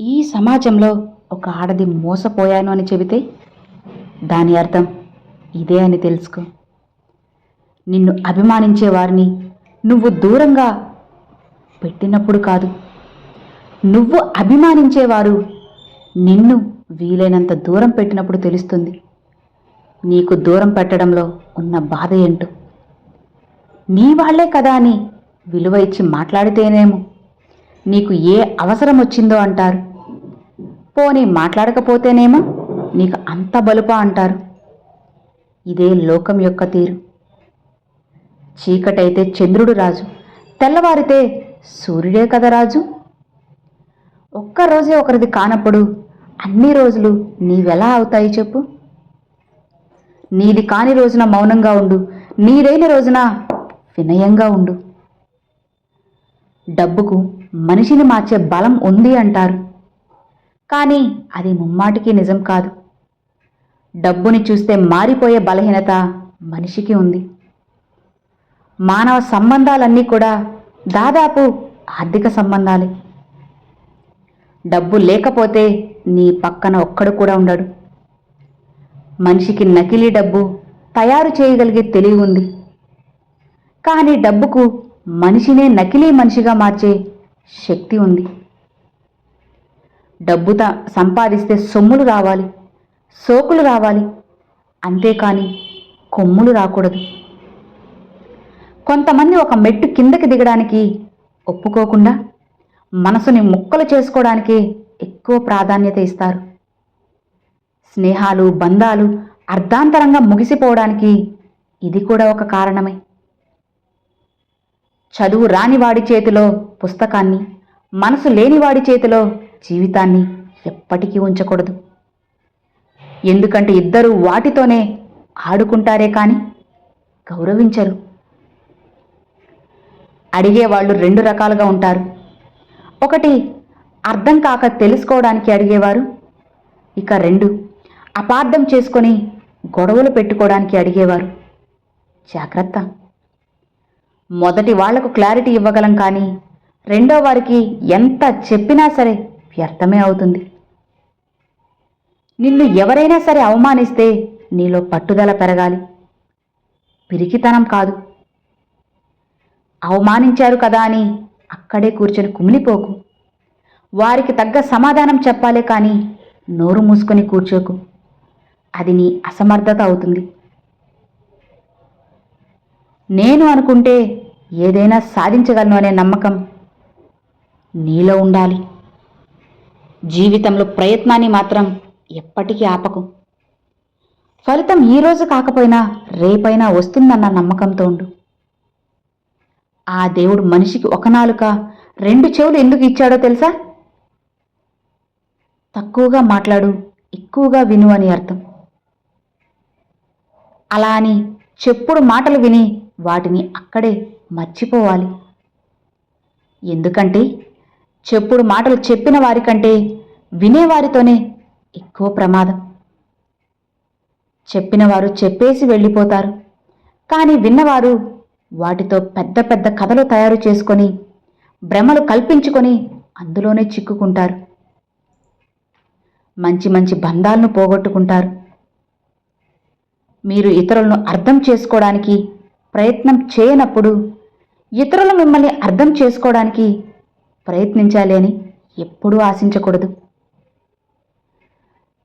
ఈ సమాజంలో ఒక ఆడది మోసపోయాను అని చెబితే దాని అర్థం ఇదే అని తెలుసుకో. నిన్ను అభిమానించే వారిని నువ్వు దూరంగా పెట్టినప్పుడు కాదు. నువ్వు అభిమానించేవారు నిన్ను వీలైనంత దూరం పెట్టినప్పుడు తెలుస్తుంది. నీకు దూరం పెట్టడంలో ఉన్న బాధ ఏంటో. నీ వాళ్ళే కదా అని విలువ ఇచ్చి మాట్లాడితేనేమో నీకు ఏ అవసరం వచ్చిందో అంటారు. పోనీ మాట్లాడకపోతేనేమో నీకు అంత బలుపా అంటారు. ఇదే లోకం యొక్క తీరు. చీకటైతే చంద్రుడు రాజు తెల్లవారితే సూర్యుడే కదా రాజు. ఒక్కరోజే ఒకరిది కానప్పుడు అన్ని రోజులు నీవెలా అవుతాయి చెప్పు. నీది కాని రోజున మౌనంగా ఉండు నీదైన రోజున వినయంగా ఉండు. డబ్బుకు మనిషిని మార్చే బలం ఉంది అంటారు. కానీ అది ముమ్మాటికి నిజం కాదు. డబ్బుని చూస్తే మారిపోయే బలహీనత మనిషికి ఉంది. మానవ సంబంధాలన్నీ కూడా దాదాపు ఆర్థిక సంబంధాలే. డబ్బు లేకపోతే నీ పక్కన ఒక్కడు కూడా ఉండడు. మనిషికి నకిలీ డబ్బు తయారు చేయగలిగే తెలివి ఉంది. కానీ డబ్బుకు మనిషినే నకిలీ మనిషిగా మార్చే శక్తి ఉంది. డబ్బు సంపాదిస్తే సొమ్ములు రావాలి సోకులు రావాలి. అంతేకాని కొమ్ములు రాకూడదు. కొంతమంది ఒక మెట్టు కిందకి దిగడానికి ఒప్పుకోకుండా మనసుని ముక్కలు చేసుకోవడానికి ఎక్కువ ప్రాధాన్యత ఇస్తారు. స్నేహాలు బంధాలు అర్ధాంతరంగా ముగిసిపోవడానికి ఇది కూడా ఒక కారణమే. చదువు రానివాడి చేతిలో పుస్తకాన్ని మనసు లేనివాడి చేతిలో జీవితాన్ని ఎప్పటికీ ఉంచకూడదు. ఎందుకంటే ఇద్దరు వాటితోనే ఆడుకుంటారే కానీ గౌరవించరు. అడిగేవాళ్ళు రెండు రకాలుగా ఉంటారు. ఒకటి అర్థం కాక తెలుసుకోవడానికి అడిగేవారు ఇక రెండు అపార్థం చేసుకొని గొడవలు పెట్టుకోవడానికి అడిగేవారు. జాగ్రత్త. మొదటి వాళ్ళకు క్లారిటీ ఇవ్వగలం కానీ రెండో వారికి ఎంత చెప్పినా సరే వ్యర్థమే అవుతుంది. నిన్ను ఎవరైనా సరే అవమానిస్తే నీలో పట్టుదల పెరగాలి. పిరికితనం కాదు. అవమానించారు కదా అని అక్కడే కూర్చొని కుమిలిపోకు. వారికి తగ్గ సమాధానం చెప్పాలే కానీ నోరు మూసుకొని కూర్చోకు. అది నీ అసమర్థత అవుతుంది. నేను అనుకుంటే ఏదైనా సాధించగలను అనే నమ్మకం నీలో ఉండాలి. జీవితంలో ప్రయత్నాన్ని మాత్రం ఎప్పటికీ ఆపకు. ఫలితం ఈ రోజు కాకపోయినా రేపైనా వస్తుందన్న నమ్మకంతో ఉండు. ఆ దేవుడు మనిషికి ఒక నాలుక రెండు చెవులు ఎందుకు ఇచ్చాడో తెలుసా? తక్కువగా మాట్లాడు ఎక్కువగా విను అని అర్థం. అలా అని చెప్పుడు మాటలు విని వాటిని అక్కడే మర్చిపోవాలి. ఎందుకంటే చెప్పుడు మాటలు చెప్పిన వారికంటే వినేవారితోనే ఎక్కువ ప్రమాదం. చెప్పినవారు చెప్పేసి వెళ్ళిపోతారు. కానీ విన్నవారు వాటితో పెద్ద పెద్ద కథలు తయారు చేసుకొని భ్రమలు కల్పించుకొని అందులోనే చిక్కుకుంటారు. మంచి మంచి బంధాలను పోగొట్టుకుంటారు. మీరు ఇతరులను అర్థం చేసుకోవడానికి ప్రయత్నం చేయనప్పుడు ఇతరులు మిమ్మల్ని అర్థం చేసుకోవడానికి ప్రయత్నించాలి అని ఎప్పుడూ ఆశించకూడదు.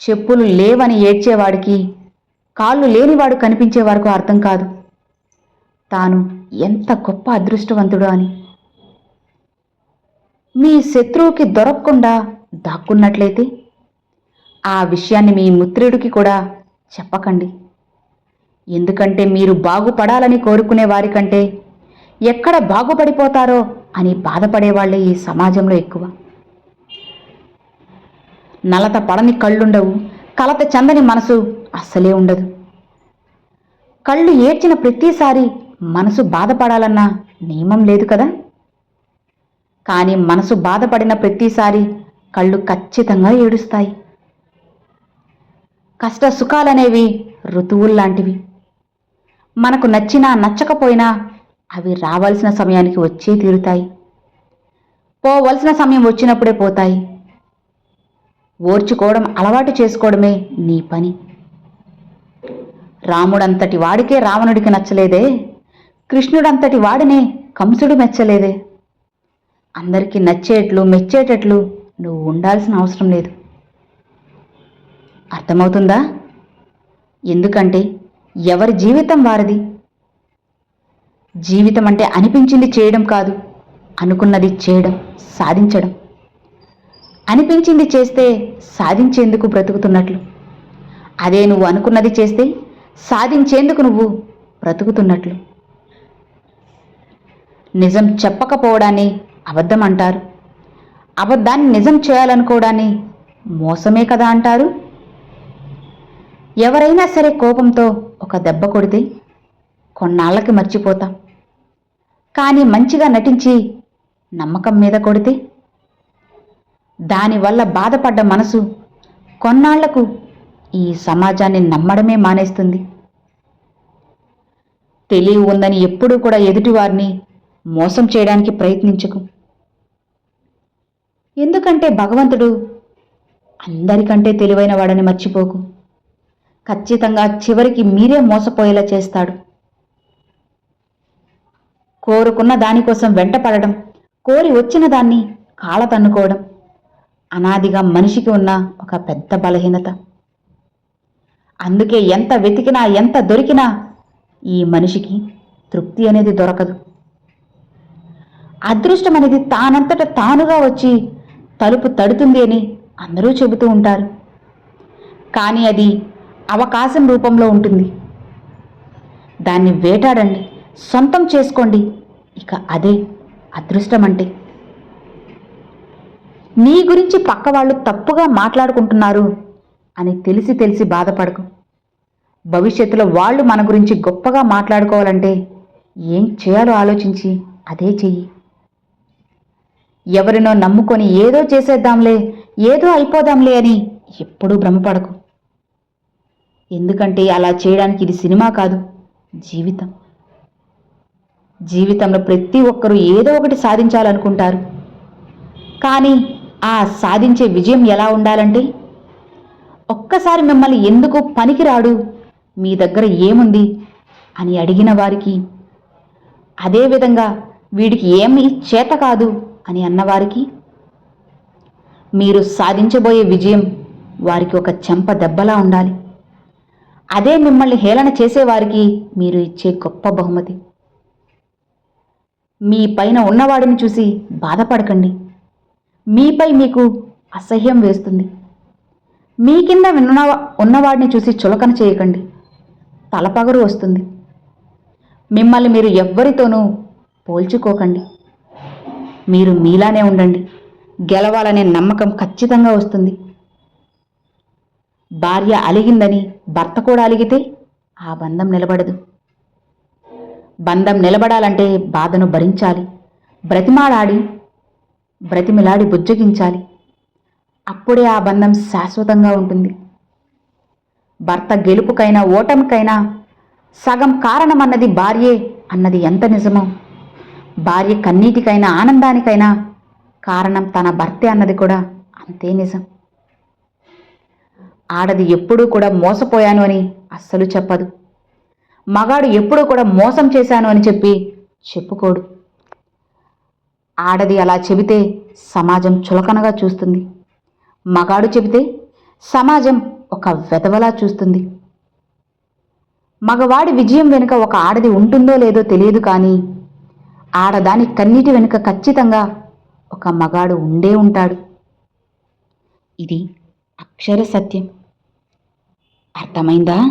చెప్పులు లేవని ఏడ్చేవాడికి కాళ్ళు లేనివాడు కనిపించే వరకు అర్థం కాదు. తాను ఎంత గొప్ప అదృష్టవంతుడో అని. మీ శత్రువుకి దొరకకుండా దాక్కున్నట్లయితే ఆ విషయాన్ని మీ మిత్రుడికి కూడా చెప్పకండి. ఎందుకంటే మీరు బాగుపడాలని కోరుకునే వారికంటే ఎక్కడ బాగుపడిపోతారో అని బాధపడేవాళ్ళే ఈ సమాజంలో ఎక్కువ. నలత పడని కళ్ళుండవు కలత చందని మనసు అస్సలే ఉండదు. కళ్ళు ఏడ్చిన ప్రతిసారి మనసు బాధపడాలన్న నియమం లేదు కదా? కానీ మనసు బాధపడిన ప్రతిసారి కళ్ళు ఖచ్చితంగా ఏడుస్తాయి. కష్ట సుఖాలనేవి ఋతువుల్లాంటివి. మనకు నచ్చినా నచ్చకపోయినా అవి రావాల్సిన సమయానికి వచ్చే తీరుతాయి. పోవలసిన సమయం వచ్చినప్పుడే పోతాయి. ఓర్చుకోవడం అలవాటు చేసుకోవడమే నీ పని. రాముడంతటి వాడికే రావణుడికి నచ్చలేదే. కృష్ణుడంతటి వాడినే కంసుడు మెచ్చలేదే. అందరికీ నచ్చేట్లు మెచ్చేటట్లు నువ్వు ఉండాల్సిన అవసరం లేదు. అర్థమవుతుందా? ఎందుకంటే ఎవరి జీవితం వారిది? జీవితం అంటే అనిపించింది చేయడం కాదు. అనుకున్నది చేయడం సాధించడం. అనిపించింది చేస్తే సాధించేందుకు బ్రతుకుతున్నట్లు. అదే నువ్వు అనుకున్నది చేస్తే సాధించేందుకు నువ్వు బ్రతుకుతున్నట్లు. నిజం చెప్పకపోవడాన్ని అబద్ధం అంటారు. అబద్ధాన్ని నిజం చేయాలనుకోవడాన్ని మోసమే కదా అంటారు. ఎవరైనా సరే కోపంతో ఒక దెబ్బ కొడితే కొన్నాళ్ళకి మర్చిపోతాం. కానీ మంచిగా నటించి నమ్మకం మీద కొడితే? దానివల్ల బాధపడ్డ మనసు కొన్నాళ్ళకు ఈ సమాజాన్ని నమ్మడమే మానేస్తుంది. తెలివి ఉందని ఎప్పుడూ కూడా ఎదుటివారిని మోసం చేయడానికి ప్రయత్నించకు. ఎందుకంటే భగవంతుడు అందరికంటే తెలివైన వాడని మర్చిపోకు. ఖచ్చితంగా చివరికి మీరే మోసపోయేలా చేస్తాడు. కోరుకున్న దానికోసం వెంటపడడం కోరి వచ్చిన దాన్ని కాళ్ళ తన్నుకోవడం అనాదిగా మనిషికి ఉన్న ఒక పెద్ద బలహీనత. అందుకే ఎంత వెతికినా ఎంత దొరికినా ఈ మనిషికి తృప్తి అనేది దొరకదు. అదృష్టం అనేది తానంతట తానుగా వచ్చి తలుపు తడుతుంది అని అందరూ చెబుతూ ఉంటారు. కానీ అది అవకాశం రూపంలో ఉంటుంది. దాన్ని వేటాడండి. సొంతం చేసుకోండి. ఇక అదే అదృష్టం అంటే నీ గురించి పక్క వాళ్ళు తప్పుగా మాట్లాడుకుంటున్నారు అని తెలిసి తెలిసి బాధపడకు. భవిష్యత్తులో వాళ్ళు మన గురించి గొప్పగా మాట్లాడుకోవాలంటే ఏం చేయాలో ఆలోచించి అదే చెయ్యి. ఎవరినో నమ్ముకొని ఏదో చేసేద్దాంలే ఏదో అయిపోదాంలే అని ఎప్పుడూ భ్రమపడకు. ఎందుకంటే అలా చేయడానికి ఇది సినిమా కాదు జీవితం. జీవితంలో ప్రతి ఒక్కరూ ఏదో ఒకటి సాధించాలనుకుంటారు. కానీ ఆ సాధించే విజయం ఎలా ఉండాలంటే ఒక్కసారి మిమ్మల్ని ఎందుకు పనికిరాడు మీ దగ్గర ఏముంది అని అడిగిన వారికి అదేవిధంగా వీడికి ఏమీ చేత కాదు అని అన్నవారికి మీరు సాధించబోయే విజయం వారికి ఒక చెంప దెబ్బలా ఉండాలి. అదే మిమ్మల్ని హేళన చేసేవారికి మీరు ఇచ్చే గొప్ప బహుమతి. మీ పైన ఉన్నవాడిని చూసి బాధపడకండి. మీపై మీకు అసహ్యం వేస్తుంది. మీ కింద విన్న ఉన్నవాడిని చూసి చులకన చేయకండి. తలపగరు వస్తుంది. మిమ్మల్ని మీరు ఎవ్వరితోనూ పోల్చుకోకండి. మీరు మీలానే ఉండండి. గెలవాలనే నమ్మకం ఖచ్చితంగా వస్తుంది. భార్య అలిగిందని భర్త కూడా అలిగితే ఆ బంధం నిలబడదు. బంధం నిలబడాలంటే బాధను భరించాలి. బ్రతిమాడాడి బ్రతిమిలాడి బుజ్జగించాలి. అప్పుడే ఆ బంధం శాశ్వతంగా ఉంటుంది. భర్త గెలుపుకైనా ఓటమికైనా సగం కారణమన్నది భార్యే అన్నది ఎంత నిజమో. భార్య కన్నీటికైనా ఆనందానికైనా కారణం తన భర్తే అన్నది కూడా అంతే నిజం. ఆడది ఎప్పుడూ కూడా మోసపోయాను అని అస్సలు చెప్పదు. మగాడు ఎప్పుడూ కూడా మోసం చేశాను అని చెప్పి చెప్పుకోడు. ఆడది అలా చెబితే సమాజం చులకనగా చూస్తుంది. మగాడు చెబితే సమాజం ఒక వెధవలా చూస్తుంది. మగవాడి విజయం వెనుక ఒక ఆడది ఉంటుందో లేదో తెలియదు కానీ ఆడదాని కన్నీటి వెనుక ఖచ్చితంగా ఒక మగాడు ఉండే ఉంటాడు. ఇది అక్షర సత్యం. అర్థమైందా?